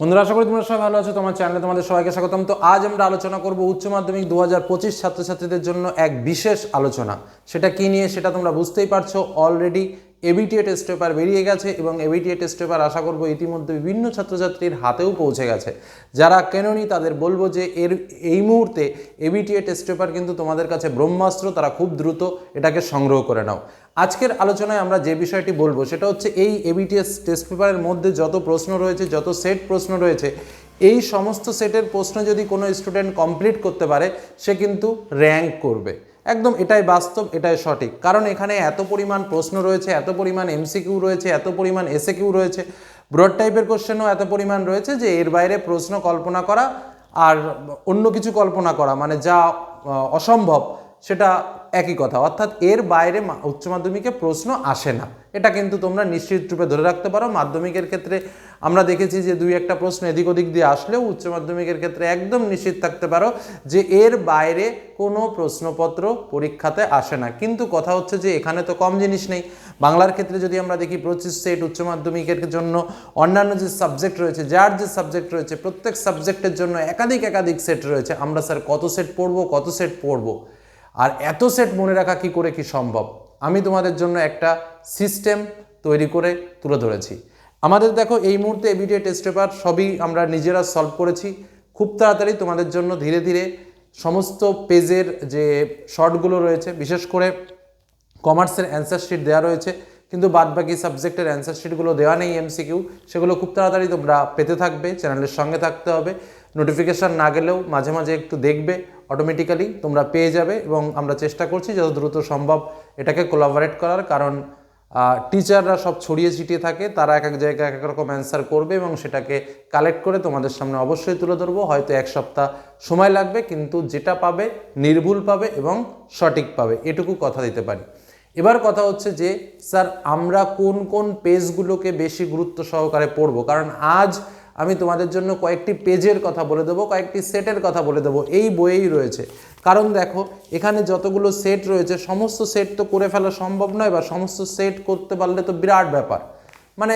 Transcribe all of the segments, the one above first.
বন্ধুরা, আশা করি তোমরা সবাই ভালো আছো। তোমার চ্যানেলে তোমাদের সবাইকে স্বাগতম। তো আজ আমরা আলোচনা করব উচ্চ মাধ্যমিক দু হাজার পঁচিশ ছাত্রছাত্রীদের জন্য এক বিশেষ আলোচনা। সেটা কি নিয়ে সেটা তোমরা বুঝতেই পারছ অলরেডি এবিটিএ টেস্ট পেপার বেরিয়ে গেছে এবং এবিটিএ টেস্ট পেপার আশা করব ইতিমধ্যে বিভিন্ন ছাত্রছাত্রীর হাতেও পৌঁছে গেছে। যারা কেননি তাদের বলব যে এর, এই মুহূর্তে এবিটিএ টেস্ট পেপার কিন্তু তোমাদের কাছে ব্রহ্মাস্ত্র, তারা খুব দ্রুত এটাকে সংগ্রহ করে নাও। আজকের আলোচনায় আমরা যে বিষয়টি বলব সেটা হচ্ছে এই এবিটিএস টেস্ট পেপারের মধ্যে যত প্রশ্ন রয়েছে, যত সেট প্রশ্ন রয়েছে, এই সমস্ত সেটের প্রশ্ন যদি কোনো স্টুডেন্ট কমপ্লিট করতে পারে, সে কিন্তু র্যাঙ্ক করবে। একদম এটাই বাস্তব, এটাই সঠিক। কারণ এখানে এত পরিমাণ প্রশ্ন রয়েছে, এত পরিমাণ এমসিকিউ রয়েছে, এত পরিমাণ এসে কিউ রয়েছে ব্রড টাইপের কোশ্চেনও এত পরিমাণ রয়েছে যে এর বাইরে প্রশ্ন কল্পনা করা আর অন্য কিছু কল্পনা করা মানে যা অসম্ভব। সেটা একই কথা। অর্থাৎ এর বাইরে উচ্চ মাধ্যমিকে প্রশ্ন আসে না। এটা কিন্তু তোমরা নিশ্চিত রূপে ধরে রাখতে পারো। মাধ্যমিকের ক্ষেত্রে আমরা দেখেছি যে দুই একটা প্রশ্ন এদিক ওদিক দিয়ে আসলেও উচ্চ মাধ্যমিকের ক্ষেত্রে একদম নিশ্চিত থাকতে পারো যে এর বাইরে কোনো প্রশ্নপত্র পরীক্ষাতে আসে না। কিন্তু কথা হচ্ছে যে এখানে তো কম জিনিস নেই। বাংলার ক্ষেত্রে যদি আমরা দেখি পঁচিশ সেট উচ্চ মাধ্যমিকের জন্য অন্যান্য যে সাবজেক্ট রয়েছে, যার যে সাবজেক্ট রয়েছে, প্রত্যেক সাবজেক্টের জন্য একাধিক একাধিক সেট রয়েছে। আমরা স্যার কত সেট পড়ব, কত সেট পড়ব? আর এত সেট মনে রাখা কি করে কি সম্ভব? আমি তোমাদের জন্য একটা সিস্টেম তৈরি করে তুলে ধরেছি। আমাদের দেখো, এই মুহূর্তে এবিডিএ টেস্ট পেপার সবই আমরা নিজেরা সলভ করেছি। খুব তাড়াতাড়ি তোমাদের জন্য ধীরে ধীরে সমস্ত পেজের যে শর্টগুলো রয়েছে, বিশেষ করে কমার্সের অ্যান্সার শিট দেওয়া রয়েছে, কিন্তু বাদবাকি সাবজেক্টের অ্যান্সার শিটগুলো দেওয়া নেই এমসিকিউ সেগুলো খুব তাড়াতাড়ি তোমরা পেতে থাকবে চ্যানেলের সঙ্গে থাকতে হবে। নোটিফিকেশান না গেলেও মাঝে মাঝে একটু দেখবে। অটোমেটিক্যালি তোমরা পেয়ে যাবে এবং আমরা চেষ্টা করছি যত দ্রুত সম্ভব এটাকে কোলাবোরেট করার। কারণ টিচাররা সব ছড়িয়ে ছিটিয়ে থাকে, তারা এক এক জায়গায় এক এক রকম অ্যান্সার করবে এবং সেটাকে কালেক্ট করে তোমাদের সামনে অবশ্যই তুলে ধরবো। হয়তো এক সপ্তাহ সময় লাগবে, কিন্তু যেটা পাবে নির্ভুল পাবে এবং সঠিক পাবে। এটুকু কথা দিতে পারি। এবার কথা হচ্ছে যে, স্যার, আমরা কোন কোন পেজগুলোকে বেশি গুরুত্ব সহকারে পড়ব? কারণ আজ আমি তোমাদের জন্য কয়েকটি পেজের কথা বলে দেবো, কয়েকটি সেটের কথা বলে দেবো। এই বইয়েই রয়েছে। কারণ দেখো, এখানে যতগুলো সেট রয়েছে, সমস্ত সেট তো করে ফেলা সম্ভব নয় বা সমস্ত সেট করতে পারলে তো বিরাট ব্যাপার। মানে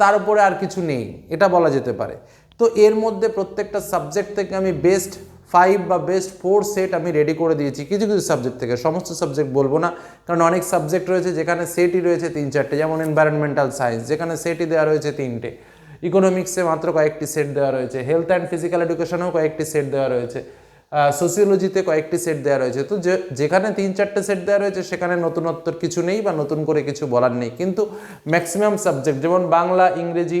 তার উপরে আর কিছু নেই, এটা বলা যেতে পারে। তো এর মধ্যে প্রত্যেকটা সাবজেক্ট থেকে আমি বেস্ট ফাইভ বা বেস্ট ফোর সেট আমি রেডি করে দিয়েছি। কিছু কিছু সাবজেক্ট থেকে, সমস্ত সাবজেক্ট বলব না। কারণ অনেক সাবজেক্ট রয়েছে যেখানে সেটই রয়েছে তিন, চারটে। যেমন এনভায়রনমেন্টাল সায়েন্স যেখানে সেটই দেওয়া রয়েছে তিনটে। ইকোনমিক্সে মাত্র কয়েকটি সেট দেওয়া রয়েছে। হেলথ অ্যান্ড ফিজিক্যাল এডুকেশনেও কয়েকটি সেট দেওয়া রয়েছে। সোসিওলজিতে কয়েকটি সেট দেওয়া রয়েছে। তো যে, যেখানে তিন চারটে সেট দেওয়া রয়েছে, সেখানে নতুনত্বর কিছু নেই বা নতুন করে কিছু বলার নেই। কিন্তু ম্যাক্সিমাম সাবজেক্ট যেমন বাংলা, ইংরেজি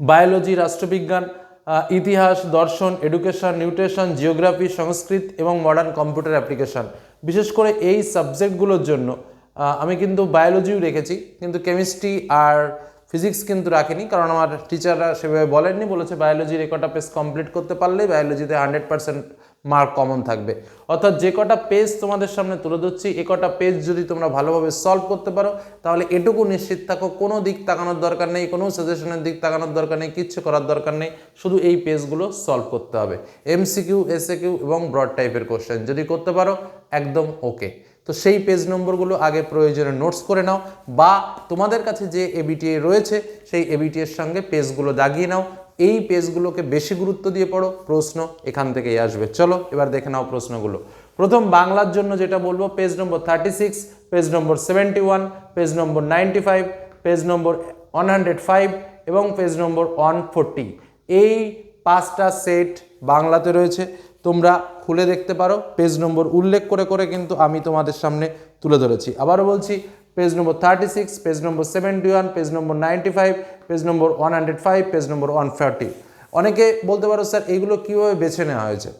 বায়োলজি রাষ্ট্রবিজ্ঞান ইতিহাস, দর্শন এডুকেশন নিউট্রিশন জিওগ্রাফি সংস্কৃত এবং মডার্ন কম্পিউটার অ্যাপ্লিকেশন বিশেষ করে এই সাবজেক্টগুলোর জন্য আমি কিন্তু বায়োলজিও রেখেছি, কিন্তু কেমিস্ট্রি আর ফিজিক্স কিন্তু রাখিনি, কারণ আমার টিচাররা সেভাবে বলেননি, বলেছে বায়োলজির এ কটা পেজ কমপ্লিট করতে পারলেই বায়োলজিতে হান্ড্রেড পার্সেন্ট মার্ক কমন থাকবে। অর্থাৎ যে কটা পেজ তোমাদের সামনে তুলে ধরছি, এ কটা পেজ যদি তোমরা ভালোভাবে সলভ করতে পারো, তাহলে এটুকু নিশ্চিত থাকো, কোনো দিক তাকানোর দরকার নেই, কোনো সাজেশনের দিক তাকানোর দরকার নেই, কিচ্ছু করার দরকার নেই, শুধু এই পেজগুলো সলভ করতে হবে। এমসিকিউ এসএকিউ এবং ব্রড টাইপের কোশ্চেন যদি করতে পারো, একদম ওকে তো সেই পেজ নম্বরগুলো আগে প্রয়োজনে নোটস করে নাও বা তোমাদের কাছে যে এবিটিএ রয়েছে, সেই এবিটি এর সঙ্গে পেজগুলো দাগিয়ে নাও। এই পেজগুলোকে বেশি গুরুত্ব দিয়ে পড়ো, প্রশ্ন এখান থেকেই আসবে। চলো, এবার দেখে নাও প্রশ্নগুলো। প্রথম, বাংলার জন্য যেটা বলব page number thirty six page number seventy one page number ninety five page number one hundred five এবং পেজ নম্বর ওয়ান ফোরটি এই পাঁচটা সেট বাংলাতে রয়েছে। তোমরা খুলে দেখতে পারো। পেজ নম্বর উল্লেখ করে করে কিন্তু আমি তোমাদের সামনে তুলে ধরেছি। আবারও বলছি, page number thirty six page number seventy one page number ninety five page number one hundred five page number one forty অনেকে বলতে পারো, স্যার এইগুলো কীভাবে বেছে নেওয়া হয়েছে?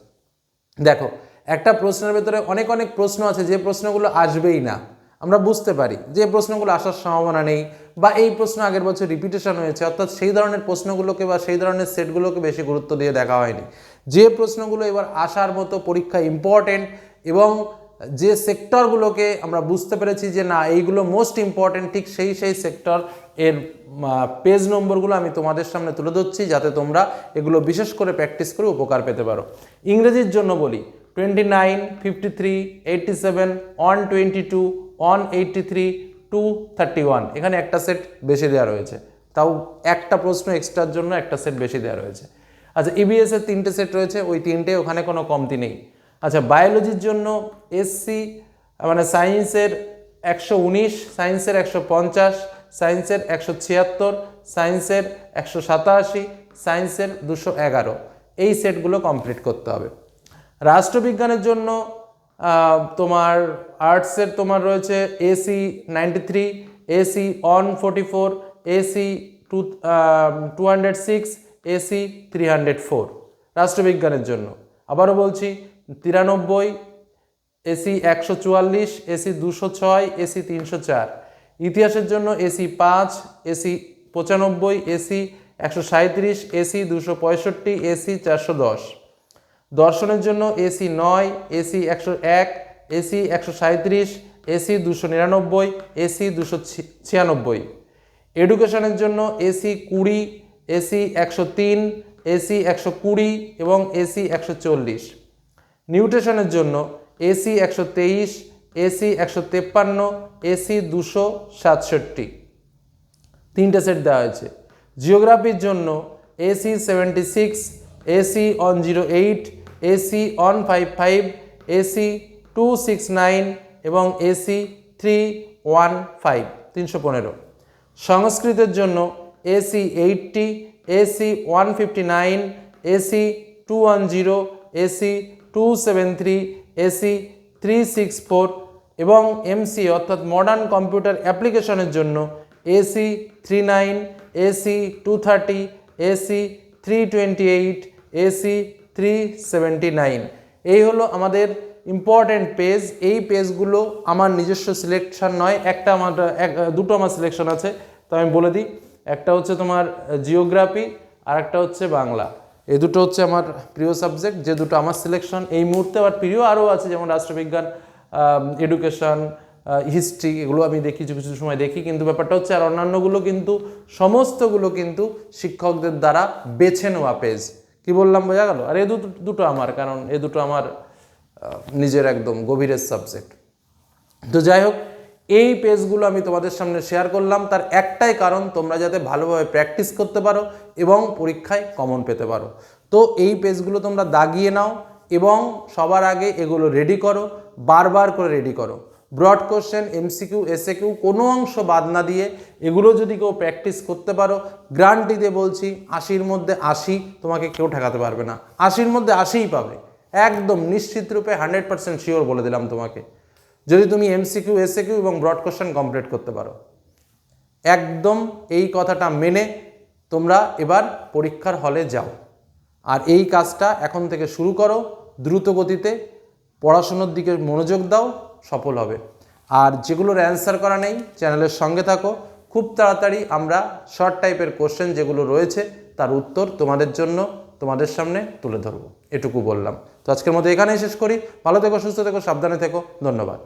দেখো, একটা প্রশ্নের ভেতরে অনেক অনেক প্রশ্ন আছে, যে প্রশ্নগুলো আসবেই না। আমরা বুঝতে পারি যে প্রশ্নগুলো আসার সম্ভাবনা নেই বা এই প্রশ্ন আগের বছর রিপিটেশন হয়েছে, অর্থাৎ সেই ধরনের প্রশ্নগুলোকে বা সেই ধরনের সেটগুলোকে বেশি গুরুত্ব দিয়ে দেখা হয়নি। যে প্রশ্নগুলো এবার আসার মতো পরীক্ষা ইম্পর্টেন্ট এবং যে সেক্টরগুলোকে আমরা বুঝতে পেরেছি যে না, এইগুলো মোস্ট ইম্পর্টেন্ট ঠিক সেই সেই সেক্টর এর পেজ নম্বরগুলো আমি তোমাদের সামনে তুলে ধরছি যাতে তোমরা এগুলো বিশেষ করে প্র্যাকটিস করে উপকার পেতে পারো। ইংরেজির জন্য বলি twenty nine fifty three eighty seven one twenty two one eighty three two thirty one এখানে একটা সেট বেশি দেওয়া রয়েছে। তাও একটা প্রশ্ন এক্সট্রার জন্য একটা সেট বেশি দেওয়া রয়েছে। আচ্ছা ইবিএস এর তিনটে সেট রয়েছে, ওই তিনটে ওখানে কোনো কমতি নেই। আচ্ছা বায়োলজির জন্য এসসি মানে সায়েন্সের একশো উনিশ সায়েন্সের একশো পঞ্চাশ সায়েন্সের একশো ছিয়াত্তর সায়েন্সের একশো সাতাশি সায়েন্সের দুশো এগারো। এই সেটগুলো কমপ্লিট করতে হবে। রাষ্ট্রবিজ্ঞানের জন্য তোমার আর্টসের তোমার রয়েছে AC ninety three AC one forty four AC two two hundred six AC three hundred four রাষ্ট্রবিজ্ঞানের জন্য আবারও বলছি তিরানব্বই এসি একশো চুয়াল্লিশ এসি দুশো ছয় এসি তিনশো চার ইতিহাসের জন্য এসি পাঁচ এসি পঁচানব্বই এসি একশো সাঁত্রিশ এসি দুশো পঁয়ষট্টি এসি চারশো দশ দর্শনের জন্য এসি নয়, এসি একশো এক, এসি একশো সাঁত্রিশ এসি দুশো নিরানব্বই, এসি দুশো ছিয়ানব্বই। এডুকেশনের জন্য এসি কুড়ি, এসি একশো তিন, এসি একশো কুড়ি এবং এসি একশো চল্লিশ। নিউট্রিশনের জন্য এসি একশো তেইশ, এসি একশো তেপ্পান্ন, এসি দুশো সাতষট্টি। তিনটে সেট দেওয়া হয়েছে। জিওগ্রাফির জন্য AC seventy six AC one zero eight AC one five five AC two six nine এবং এসি থ্রি ওয়ান ফাইভ তিনশো পনেরো সংস্কৃতের জন্য AC eighty AC one fifty nine AC two one zero AC two seven three AC three six four এবং MC অর্থাৎ modern computer অ্যাপ্লিকেশনের জন্য AC three nine AC two thirty AC three twenty eight AC three seventy nine এই হলো আমাদের important page এই পেজগুলো আমার নিজস্ব সিলেকশন নয়। একটা আমার এক, দুটো আমার সিলেকশন আছে। তো আমি বলে দিই, একটা হচ্ছে তোমার জিওগ্রাফি আর একটা হচ্ছে বাংলা। এই দুটো হচ্ছে আমার প্রিয় সাবজেক্ট যে দুটো আমার সিলেকশন এই মুহূর্তে আবার প্রিয় আরও আছে, যেমন রাষ্ট্রবিজ্ঞান এডুকেশন হিস্ট্রি এগুলো আমি দেখি, কিছু কিছু সময় দেখি। কিন্তু ব্যাপারটা হচ্ছে, আর অন্যান্যগুলো কিন্তু, সমস্তগুলো কিন্তু শিক্ষকদের দ্বারা বেছে নেওয়া পেজ কি বললাম, বোঝা গেল? আর এ দুটো আমার, কারণ এ দুটো আমার নিজের একদম গভীরের সাবজেক্ট তো যাই হোক, এই পেজগুলো আমি তোমাদের সামনে শেয়ার করলাম। তার একটাই কারণ, তোমরা যাতে ভালোভাবে প্র্যাকটিস করতে পারো এবং পরীক্ষায় কমন পেতে পারো। তো এই পেজগুলো তোমরা দাগিয়ে নাও এবং সবার আগে এগুলো রেডি করো, বারবার করে রেডি করো। Broad question MCQ SA Q কোনো অংশ বাদ না দিয়ে এগুলো যদি কেউ প্র্যাকটিস করতে পারো গ্রান্টি দিয়ে বলছি, আশির মধ্যে আশি তোমাকে কেউ ঠেকাতে পারবে না। আশির মধ্যে আশিই পাবে। একদম নিশ্চিত রূপে হান্ড্রেড পার্সেন্ট শিওর বলে দিলাম তোমাকে। যদি তুমি এমসিকিউ এসএকিউ এবং ব্রড কোশ্চেন কমপ্লিট করতে পারো। একদম এই কথাটা মেনে তোমরা এবার পরীক্ষার হলে যাও। আর এই কাজটা এখন থেকে শুরু করো। দ্রুত গতিতে পড়াশুনোর দিকে মনোযোগ দাও। সফল হবে। আর যেগুলোর অ্যান্সার করা নেই চ্যানেলের সঙ্গে থাকো। খুব তাড়াতাড়ি আমরা শর্ট টাইপের কোশ্চেন যেগুলো রয়েছে, তার উত্তর তোমাদের জন্য তোমাদের সামনে তুলে ধরবো। এটুকু বললাম। তো আজকের মতো এখানেই শেষ করি। ভালো থেকো, সুস্থ থেকো, সাবধানে থেকো। ধন্যবাদ।